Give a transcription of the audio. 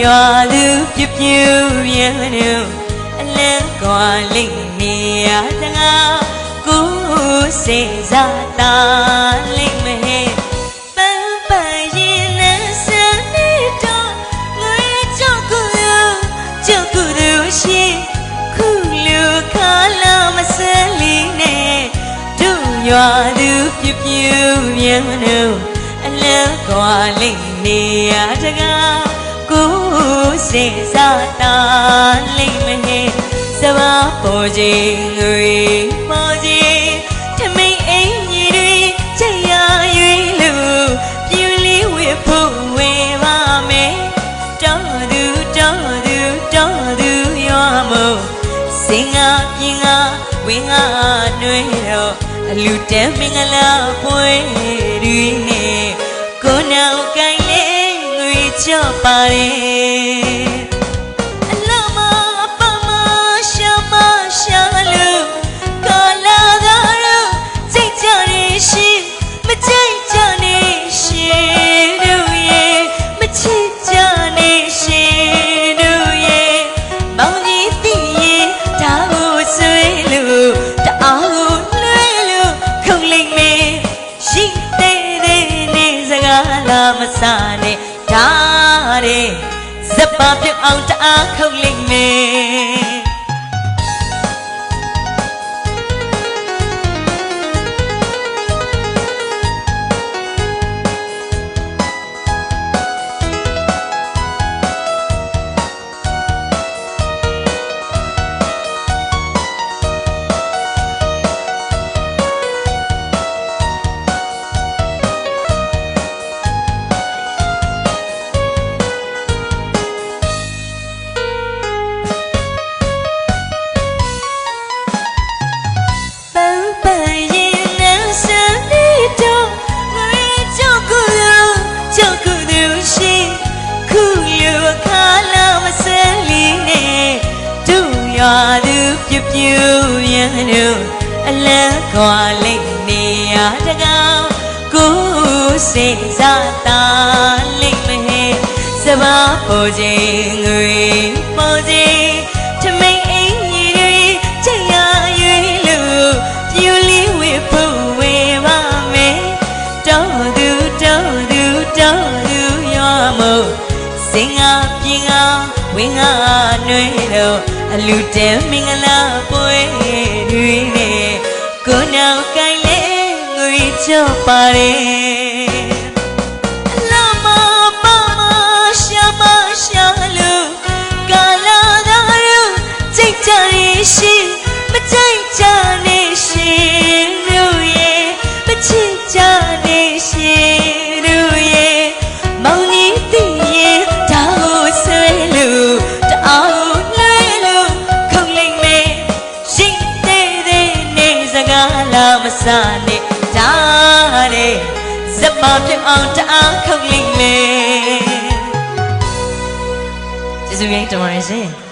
သူပြပြပြန်လို့အလန်းကွာလိမ့်နေရတငါကိုယ်စေစားတာလိမ့်မယ်ပန်းပန်းရင်နဲ့စနေတော့ငွေကြောက်ကူကြောက်ကူတို့ရှိခုလူခါလာမစလီနဲ့တို့ရွာသူပြပြပြန်လို့အလန်းကွာလိမ့်နေရတကားကိုယ် စေစားတာလိမ့်မယ်စဘာပေါ်ခြင်းတွေပေါ်ခြင်းထမိန်အင်းကြီးတွေချက်ရရွေးလို့ပြူလေးဝေဖို့ဝေပါမယ်တော်သူတော်သူတော်သူရွာမို့စင်ငါပြင်းငါဝင်းငါနှွေးတော့အလူတန်းမင်္ဂလာပွဲတွေနဲ့ကိုယ်နောင်ကိုင်းလေးငွေချော့ပါတယ် စနဲ့ဒါတဲ့ဇက်ပါပြုတ်အောင်တအားခုန်လိ သူပြပြရန်တို့အလန်းခွာလိမ့်နေရတကားကိုယ်စေစားတာလိမ့်မယ်စဘာပေါ်ခြင်းငွေပေါ်ခြင်းထမိန်အင်းကြီးတွေချက်ရရွေးလို့ပြူလေးဝေဖို့ဝေပါမယ်တော်သူတော်သူတော်သူရောမို့စင်ငါပြင်းငါဝင်းငါနှွေးတော့ အလူတဲမင်္ဂလာပွဲတွေနဲ့ကိုယ်နောက်ကိုင်းလေငွေချော့ပါတယ်လမပမရှာမရှာလို့ကာလာသာရုစိတ်ကြရရှိမကြိုက်ကြနေရှ နဲ့ဒါတဲ့ဇက်ပါပြအောင်တအားခုတ်လိမ့်မယ်ကျေးဇူးရင်တင်ပါတယ်ရှင်